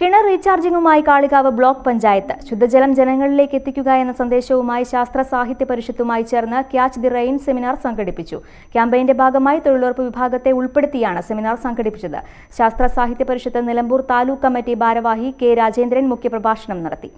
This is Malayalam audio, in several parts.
കിണർ റീചാർജിംഗുമായി കാളികാവ് ബ്ലോക്ക് പഞ്ചായത്ത്. ശുദ്ധജലം ജനങ്ങളിലേക്ക് എത്തിക്കുക എന്ന സന്ദേശവുമായി ശാസ്ത്ര സാഹിത്യ പരിഷത്തുമായി ചേർന്ന് ക്യാച്ച് ദി റെയിൻ സെമിനാർ സംഘടിപ്പിച്ചു. ക്യാമ്പയിന്റെ ഭാഗമായി തൊഴിലുറപ്പ് വിഭാഗത്തെ ഉൾപ്പെടുത്തിയാണ് സെമിനാർ സംഘടിപ്പിച്ചത്. ശാസ്ത്ര സാഹിത്യ പരിഷത്ത് നിലമ്പൂർ താലൂക്ക് കമ്മിറ്റി ഭാരവാഹി കെ രാജേന്ദ്രൻ മുഖ്യപ്രഭാഷണം നടത്തി.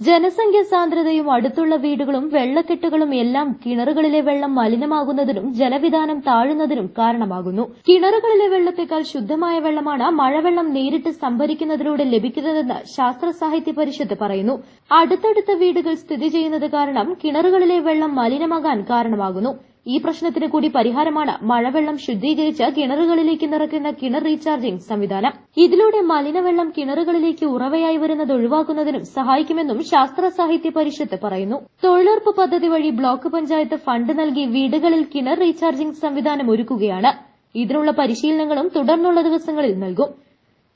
ജനസംഖ്യ സാന്ദ്രതയും അടുത്തുള്ള വീടുകളും വെള്ളക്കെട്ടുകളും എല്ലാം കിണറുകളിലെ വെള്ളം മലിനമാകുന്നതിനും ജലവിധാനം താഴുന്നതിനും കാരണമാകുന്നു. കിണറുകളിലെ വെള്ളത്തെക്കാൾ ശുദ്ധമായ വെള്ളമാണ് മഴവെള്ളം നേരിട്ട് സംഭരിക്കുന്നതിലൂടെ ലഭിക്കുന്നതെന്ന് ശാസ്ത്ര സാഹിത്യ പരിഷത്ത് പറയുന്നു. അടുത്തടുത്ത വീടുകൾ സ്ഥിതി ചെയ്യുന്നത് കാരണം കിണറുകളിലെ വെള്ളം മലിനമാകാൻ കാരണമാകുന്നു. ഈ പ്രശ്നത്തിന് കൂടി പരിഹാരമാണ് മഴവെള്ളം ശുദ്ധീകരിച്ച് കിണറുകളിലേക്ക് നിറയ്ക്കുന്ന കിണർ റീചാർജിംഗ് സംവിധാനം. ഇതിലൂടെ മലിനവെള്ളം കിണറുകളിലേക്ക് ഉറവയായി വരുന്നത് ഒഴിവാക്കുന്നതിനും സഹായിക്കുമെന്നും ശാസ്ത്ര സാഹിത്യ പരിഷത്ത് പറയുന്നു. തൊഴിലുറപ്പ് പദ്ധതി വഴി ബ്ലോക്ക് പഞ്ചായത്ത് ഫണ്ട് നൽകി വീടുകളിൽ കിണർ റീചാർജിംഗ് സംവിധാനം ഒരുക്കുകയാണ്. ഇതിനുള്ള പരിശീലനങ്ങളും തുടർന്നുള്ള ദിവസങ്ങളിൽ നൽകും.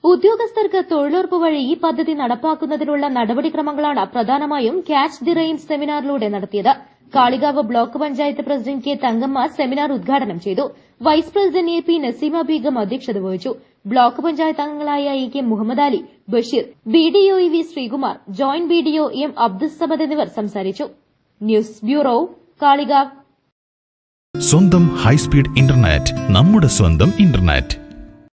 ഉദ്യോഗസ്ഥർക്ക് തൊഴിലുറപ്പ് വഴി ഈ പദ്ധതി നടപ്പാക്കുന്നതിനുള്ള നടപടിക്രമങ്ങളാണ് പ്രധാനമായും ക്യാച്ച് ദി റെയിൻ സെമിനാറിലൂടെ നടത്തിയത്. Kalikavu block panchayat president K Thankamma seminar ഉദ്ഘാടനം ചെയ്തു. Vice president A P Naseema Beegum അധ്യക്ഷത വഹിച്ചു. ബ്ലോക്ക് പഞ്ചായത്ത് അംഗങ്ങളായ E K Muhammad Ali Basheer B D O V Sreekumar joint B D O M Abdussamad എന്നിവർ സംസാരിച്ചു. News bureau Kalikavu. സ്വന്തം ഹൈസ്പീഡ് ഇന്റർനെറ്റ് നമ്മുടെ സ്വന്തം ഇന്റർനെറ്റ്.